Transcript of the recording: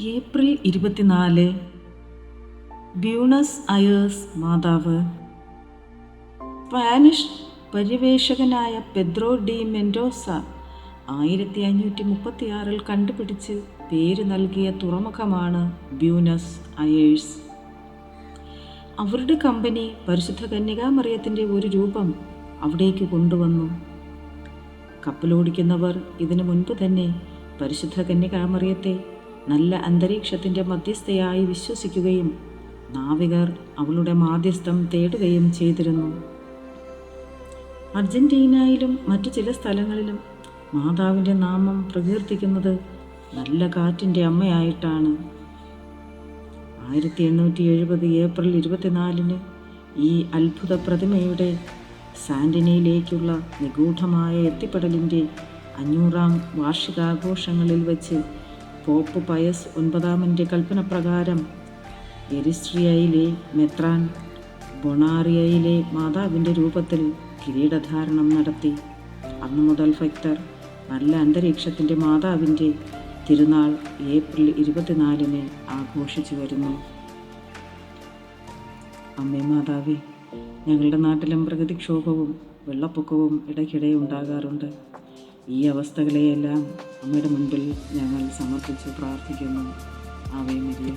April ഇരുപത്തിനാല് Buenos Aires മാതാവ്. Spanish പര്യവേഷകനായ പെദ്രോ ഡി മെൻഡോസ ആയിരത്തി അഞ്ഞൂറ്റി മുപ്പത്തിയാറിൽ കണ്ടുപിടിച്ച് പേര് നൽകിയ തുറമുഖമാണ് ബ്യൂണസ് അയേഴ്സ്. അവരുടെ കമ്പനി പരിശുദ്ധ കന്യകാമറിയത്തിന്റെ ഒരു രൂപം അവിടേക്ക് കൊണ്ടുവന്നു. കപ്പലോടിക്കുന്നവർ ഇതിനു മുൻപ് തന്നെ പരിശുദ്ധ കന്യകാമറിയത്തെ നല്ല അന്തരീക്ഷത്തിന്റെ മധ്യസ്ഥയായി വിശ്വസിക്കുകയും നാവികർ അവളുടെ മാധ്യസ്ഥം തേടുകയും ചെയ്തിരുന്നു. അർജന്റീനയിലും മറ്റു ചില സ്ഥലങ്ങളിലും മാതാവിന്റെ നാമം പ്രകീർത്തിക്കുന്നത് നല്ല കാറ്റിന്റെ അമ്മയായിട്ടാണ്. ആയിരത്തി എണ്ണൂറ്റി എഴുപത് ഏപ്രിൽ ഇരുപത്തിനാലിന് ഈ അത്ഭുത പ്രതിമയുടെ സാന്റിനയിലേക്കുള്ള നിഗൂഢമായ എത്തിപ്പെടലിന്റെ അഞ്ഞൂറാം വാർഷികാഘോഷങ്ങളിൽ വച്ച് പോപ്പ് പയസ് ഒൻപതാമന്റെ കൽപ്പനപ്രകാരം. എരിസ്ട്രിയയിലെ മെത്രാൻ ബൊണാറിയയിലെ മാതാവിന്റെ രൂപത്തിൽ കിരീടധാരണം നടത്തി. അന്നു മുതൽ ഭക്തർ നല്ല അന്തരീക്ഷത്തിന്റെ മാതാവിന്റെ തിരുനാൾ ഏപ്രിൽ ഇരുപത്തിനാലിന് ആഘോഷിച്ചു വരുന്നു. അമ്മേ മാതാവേ ഞങ്ങളുടെ നാട്ടിലും പ്രകൃതിക്ഷോഭവും വെള്ളപ്പൊക്കവും ഇടയ്ക്കിടെ ഉണ്ടാകാറുണ്ട്. ഈ അവസ്ഥകളെയെല്ലാം അമ്മയുടെ മുൻപിൽ ഞങ്ങൾ സമർപ്പിച്ച് പ്രാർത്ഥിക്കുന്നു. Ave Maria